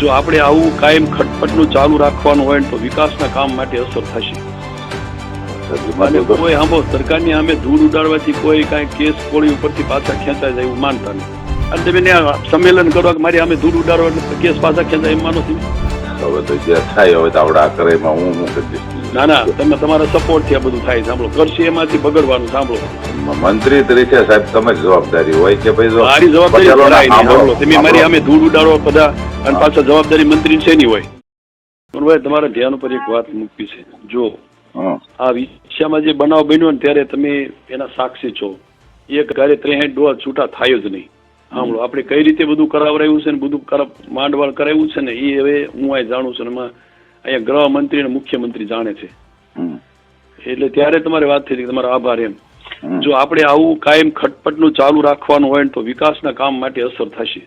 જો આપણે આવું કાયમ ખટપટનું ચાલુ રાખવાનું હોય તો વિકાસના કામ માટે અસર થશે. અને કોઈ આંબો સરકારની સામે ધૂળ ઉડાડવાથી કોઈ કાંઈ કેસ કોળી ઉપરથી પાછા ખેંચાય જાય એવું માનતા નહીં. અને તમે સંમેલન કરો કે મારી અમે ધૂળ ઉડાડવા કેસ પાછા ખેંચાય એમ માનો તમે હવે તો જે થાય હવે આ કરે એમાં હું હું કરી ના ના તમે તમારા સપોર્ટથી આ બધું થાય સાંભળો. કરશે એમાંથી બગડવાનું સાંભળો. મંત્રી તરીકે સાહેબ તમે જવાબદારી હોય કે ભાઈ મારી જવાબદારી તમે મારી અમે ધૂળ ઉડાડો બધા અને. પાછા જવાબદારી મંત્રી છે નહીં હોય ભાઈ તમારા ધ્યાન ઉપર એક વાત મૂકવી છે. જો. આ વિષયમાં જે બનાવ બન્યો ને ત્યારે તમે એના સાક્ષી છો. એક ઘરે ત્રેસઠ ડોઝ છૂટા થાય જ નહીં. સાંભળો આપણે કઈ રીતે બધું કરાવરાયું છે ને બધું માંડવાળ કરાવ્યું છે ને એ હવે હું આ જાણું છું એમાં અહીંયા ગૃહમંત્રી અને મુખ્યમંત્રી જાણે છે. એટલે ત્યારે તમારે વાત થઈ હતી તમારો આભાર એમ. જો આપણે આવું કાયમ ખટપટનું ચાલુ રાખવાનું હોય ને તો વિકાસના કામ માટે અસર થશે.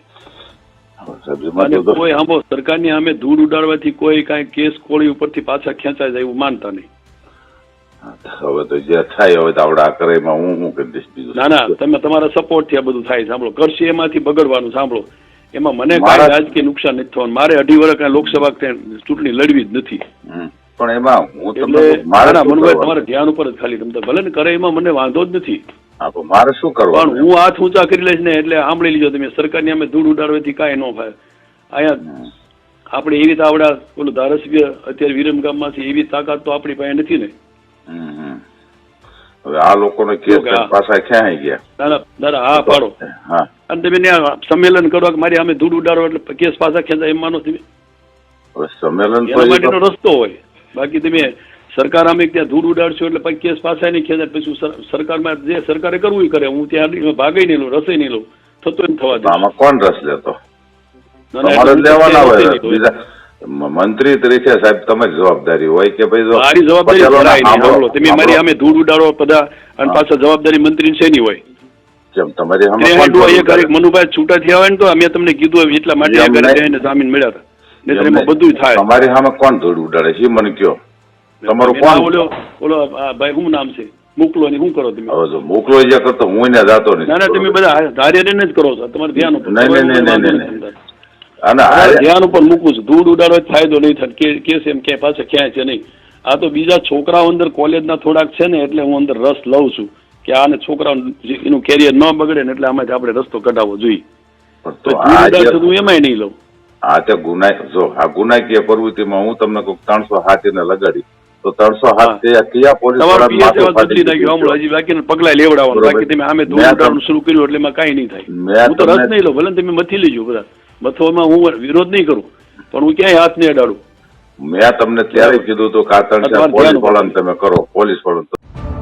કોઈ આંબો સરકારની સામે ધૂળ ઉડાડવાથી કોઈ કાંઈ કેસ કોળી ઉપરથી પાછા ખેંચાય જાય એવું માનતા નહીં. હવે તો જે થાય હવે તો આપણે આ કરે એમાં હું હું કરી દઈશ બીજું ના ના તમે તમારા સપોર્ટથી આ બધું થાય સાંભળો. કરશે એમાંથી બગડવાનું સાંભળો. એમાં મને કઈ રાજકીય નુકસાન નથી થવાનું. મારે અઢી વર્ષ લોકસભા ચૂંટણી લડવી જ નથી. પણ એમાં હું તમને મારા મનભાઈ? તમારા ધ્યાન ઉપર જ ખાલી તમે ભલે ને કરે એમાં મને વાંધો જ નથી. મારે શું પણ કરવાનું હું હાથ ઊંચા કરી લઈશ ને એટલે સાંભળી લીધો તમે. સરકારની અમે ધૂળ ઉડાડવાથી કાંઈ ન થાય. અહીંયા. આપણે એવી રીતે આવડા પેલું ધારાસભ્ય અત્યારે વિરમગામમાંથી એવી તાકાત તો આપણી પાસે નથી ને. હવે આ લોકોને કેસ શું કે આ? પાછા ક્યાં ગયા? ના ના ના ના, હા પાડો. હા. અને તમે સંમેલન કરો કે મારી અમે ધૂળ ઉડાડો એટલે કેસ પાછા ખેંચાય એમ માનો તમે? સંમેલન માટેનો રસ્તો હોય. બાકી તમે સરકાર અમે ત્યાં ધૂળ ઉડાડશો એટલે પછી કેસ પાછા નહીં ખેંચાય. પછી સર- સરકારમાં જે સરકારે કરવું એ કરે. હું ત્યાં ભાગે નહીં લઉં રસોઈ નહીં લઉં. થતો એમ થવા દે. આમાં કોણ રસ લેતો? લેવાના હોય. બીજા મંત્રી તરીકે સાહેબ તમે જવાબદારી હોય કે ભાઈ મારી જવાબદારી. તમે મારી અમે ધૂળ ઉડાડો બધા અને પાછા જવાબદારી મંત્રી હોય? તમારી એક જવાબદારી? હારે મનુભાઈ છૂટા થયા હોય ને તો અમે તમને કીધું એટલા માટે એમ આ ઘરે જઈને જામીન મળ્યા હતા. બધું થાય. તમારી સામે કોણ ધૂળ ઉડાડે છે? મને કયો. તમારું કોણ? ઓલો ઓલો ભાઈ શું નામ છે? મોકલો ને શું કરો તમે? હવે જો મોકલો જે કરતો હું એને જાતો નહીં ના ના તમે બધા ધાર્ય ને જ કરો છો. તમારે ધ્યાન નહીં, નહીં, નહીં, અને આ- ધ્યાન ઉપર મૂકું છું. ધૂળ ઉડાડો ફાયદો નહીં થાય. કે કેસ એમ ક્યાંય પાછા ક્યાંય છે નહીં. આ તો બીજા છોકરાઓ અંદર કોલેજના થોડાક છે ને એટલે હું અંદર રસ લઉં છું કે આને છોકરાઓ એનું કેરિયર ન બગડે ને એટલે આમાં આપણે રસ્તો કઢાવવો જોઈએ. તો હું એમાંય નહીં લઉં. આ તે ગુનાય જો આ ગુનાકીય પ્રવૃત્તિમાં હું તમને કહું ત્રણસો હાથ એને લગાડી. તો ત્રણસો હાથ તે કયા પોલીસ હજી બાકી પગલા લેવડાવવાનું. બાકી તમે આમે મેં શરૂ કર્યું એટલે એમાં કઈ નહીં થાય. હું તો રસ નહીં લઉં. ભલે તમે મથી લેજો બધા. મથવામાં હું વિરોધ નહીં કરું પણ હું ક્યાંય હાથ નહીં અડાડું. મેં તમને ત્યારે કીધું હતું કે આ ત્રણ ચાર તમારે પોલીસ વળન તમે કરો પોલીસ વાળાને